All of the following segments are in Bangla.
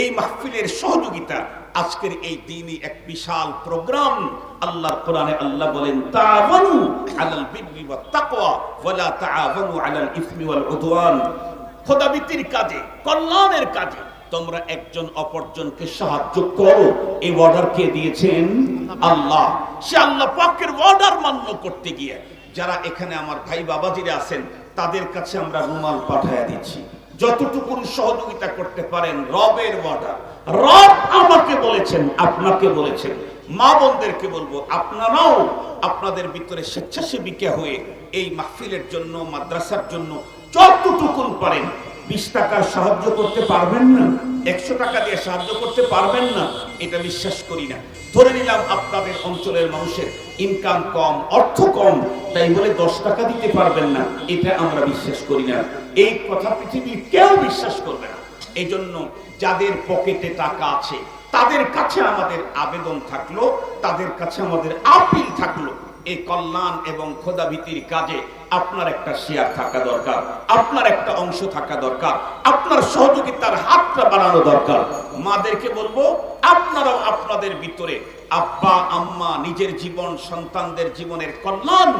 এই মাহফিলের সহযোগিতা আজকের এই দিনই এক বিশাল প্রোগ্রাম। আল্লাহর কোরআনে আল্লাহ বলেন, তাআওয়ানু আলাল বিররি ওয়াত তাকওয়া, ওয়ালা তাআওয়ানু আলাল ইসমি ওয়াল উদওয়ান। খোদাবিতির কাজে, কল্যাণের কাজে তোমরা একজন অপরজনকে সাহায্য করো। এই অর্ডার কে দিয়েছেন আল্লাহ। সে আল্লাহ পাকের অর্ডার মান্য করতে গিয়ে, যারা এখানে আমার ভাই বাবাজিরা আছেন, তাদের কাছে আমরা রুমাল পাঠায়া দিচ্ছি। যতটুকু সহযোগিতা করতে পারেন, রবের ওয়াদা। রব আমাকে বলেছেন, আপনাকে বলেছেন। মা বোনদেরকে বলব, আপনারাও আপনাদের ভিতরে স্বেচ্ছাসেবিকা হয়ে এই মাহফিলের জন্য, মাদ্রাসার জন্য যতটুকুন পারেন বিশ টাকার সাহায্য করতে পারবেন না, একশো টাকা দিয়ে সাহায্য করতে পারবেন না, এটা বিশ্বাস করি না। ধরে নিলাম আপনাদের অঞ্চলের মানুষের ইনকাম কম, অর্থ কম, তাই বলে দশ টাকা দিতে পারবেন না, এটা আমরা বিশ্বাস করি না। এই কথা পৃথিবীর কেউ বিশ্বাস করবে না। এই জন্য যাদের পকেটে টাকা আছে, তাদের কাছে আমাদের আবেদন থাকল, তাদের কাছে আমাদের আপিল থাকল। এই কল্যাণ এবং খোদাভীতির কাজে আপনার একটা শেয়ার থাকা দরকার, আপনার একটা অংশ থাকা দরকার, আপনার সহযোগিতার হাতটা বাড়ানো দরকার। মাদেরকে বলব, আপনারাও আপনাদের ভিতরে আব্বা, আম্মা, নিজের জীবন, সন্তানদের জীবনের কল্যাণ,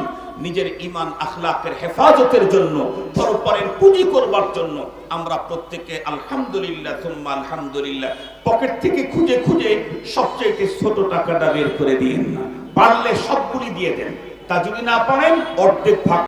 নিজের ইমান আখলাকের হেফাজতের জন্য পরপরের পুঁজি করবার জন্য আমরা প্রত্যেকে আলহামদুলিল্লাহ তুম্মা আলহামদুলিল্লাহ, পকেট থেকে খুঁজে খুঁজে সবচেয়ে ছোট টাকাটা বের করে দিন না। পারলে সবগুলি দিয়ে দেন। তা যদি না পারেন, অর্ধেক ভাগ